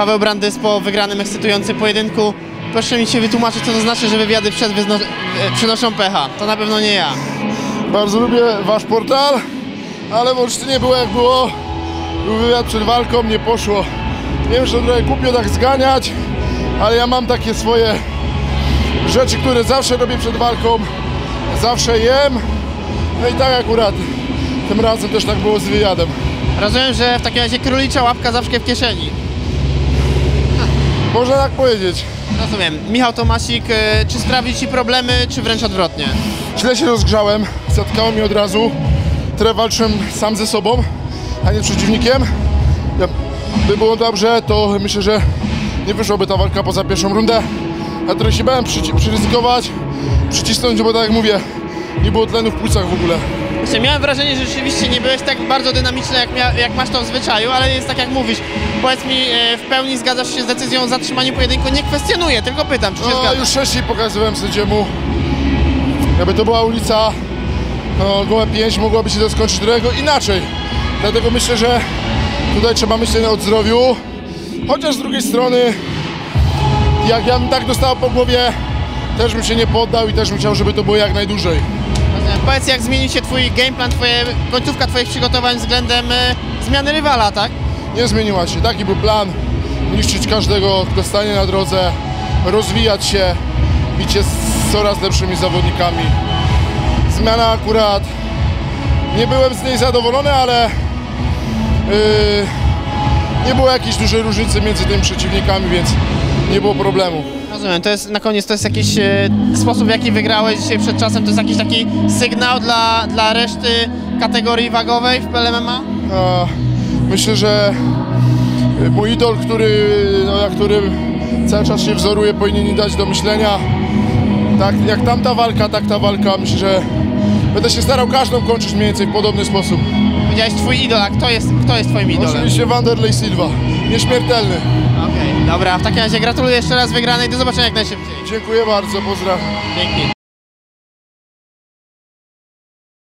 Paweł Brandys po wygranym ekscytującym pojedynku. Proszę mi się wytłumaczyć, co to znaczy, że wywiady przed e, przynoszą pecha. To na pewno nie ja. Bardzo lubię wasz portal, ale w Olsztynie było jak było. Był wywiad przed walką, nie poszło. Wiem, że trochę głupio tak zganiać, ale ja mam takie swoje rzeczy, które zawsze robię przed walką. Zawsze jem. No i tak akurat tym razem też tak było z wywiadem. Rozumiem, że w takim razie królicza łapka zawsze w kieszeni. Można tak powiedzieć. Rozumiem. Michał Tomasik, e, czy sprawi Ci problemy, czy wręcz odwrotnie? Źle się rozgrzałem, zatkało mi od razu. Tyle walczyłem sam ze sobą, a nie przeciwnikiem. Ja, by było dobrze, to myślę, że nie wyszłaby ta walka poza pierwszą rundę. Ja trochę się bałem przyci- przyryzykować, przycisnąć, bo tak jak mówię, nie było tlenu w płucach w ogóle. Właśnie miałem wrażenie, że rzeczywiście nie byłeś tak bardzo dynamiczny, jak, jak masz to w zwyczaju, ale jest tak jak mówisz. Powiedz mi, e, w pełni zgadzasz się z decyzją o zatrzymaniu pojedynku? Nie kwestionuję, tylko pytam, czy się No, już wcześniej pokazywałem sędziemu, jakby to była ulica, no, gołe 5 mogłaby się to skończyć trochę inaczej. Dlatego myślę, że tutaj trzeba myśleć o zdrowiu. Chociaż z drugiej strony, jak ja bym tak dostał po głowie, też bym się nie poddał i też bym chciał, żeby to było jak najdłużej. Powiedz, jak zmienił się Twój gameplan, twoje, końcówka Twoich przygotowań względem e, zmiany rywala, tak? Nie zmieniła się. Taki był plan. Niszczyć każdego, kto stanie na drodze, rozwijać się, bicie z coraz lepszymi zawodnikami. Zmiana akurat. Nie byłem z niej zadowolony, ale yy, nie było jakiejś dużej różnicy między tymi przeciwnikami, więc nie było problemu. Rozumiem, to jest na koniec, to jest jakiś e, sposób, w jaki wygrałeś dzisiaj przed czasem, to jest jakiś taki sygnał dla, dla reszty kategorii wagowej w PLMMA? A, myślę, że mój idol, który, no, na którym cały czas się wzoruje, powinien mi dać do myślenia. Tak jak tamta walka, tak ta walka. Myślę, że będę się starał każdą kończyć mniej więcej w podobny sposób. Powiedziałeś Twój idol, a kto jest, kto jest Twoim idolem? Oczywiście Wanderlei Silva, nieśmiertelny. Okej, dobra, w takim razie gratuluję jeszcze raz wygranej, do zobaczenia jak najszybciej. Dziękuję bardzo, pozdrawiam. Dzięki.